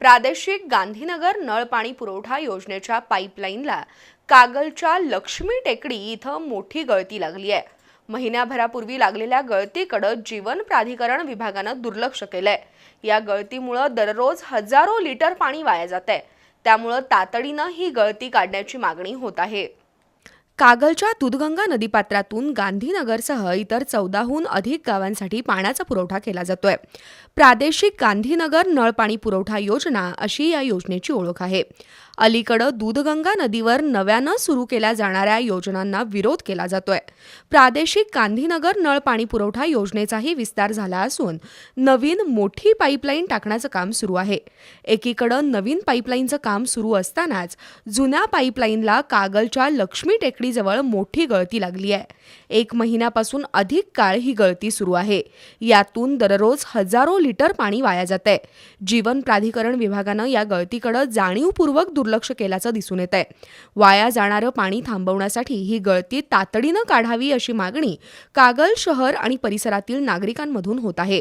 प्रादेशिक गांधीनगर नळ पाणी पुरवठा योजनेच्या पाईपलाईनला कागलच्या लक्ष्मी टेकडी इथं मोठी गळती लागली आहे. महिन्याभरापूर्वी लागलेल्या गळतीकडे जीवन प्राधिकरण विभागानं दुर्लक्ष केलंय. या गळतीमुळं दररोज हजारो लिटर पाणी वाया जात आहे त्यामुळं तातडीनं ही गळती काढण्याची मागणी होत आहे. कागलच्या दूधगंगा नदीपात्रातून गांधीनगरसह इतर चौदाहून अधिक गावांसाठी पाण्याचा पुरवठा केला जातोय. प्रादेशिक गांधीनगर नळपाणी पुरवठा योजना अशी या योजनेची ओळख आहे. अलीकडं दूधगंगा नदीवर नव्यानं सुरू केल्या जाणाऱ्या योजनांना विरोध केला जातोय. प्रादेशिक गांधीनगर नळ पाणी पुरवठा योजनेचाही विस्तार झाला असून नवीन मोठी पाईपलाईन टाकण्याचं काम सुरू आहे. एकीकडं नवीन पाईपलाईनचं काम सुरू असतानाच जुन्या पाईपलाईनला कागलच्या लक्ष्मी टेकडी टेकडीजवळ मोठी गळती लागली आहे. एक महिन्यापासून अधिक काळ ही गळती सुरू आहे. यातून दररोज हजारो लिटर पाणी वाया जात आहे जीवन प्राधिकरण विभागानं या गळतीकडे जाणीवपूर्वक दुर्लक्ष केल्याचं दिसून येत आहे वाया जाणारं पाणी थांबवण्यासाठी ही गळती तातडीनं काढावी अशी मागणी कागल शहर आणि परिसरातील नागरिकांमधून होत आहे.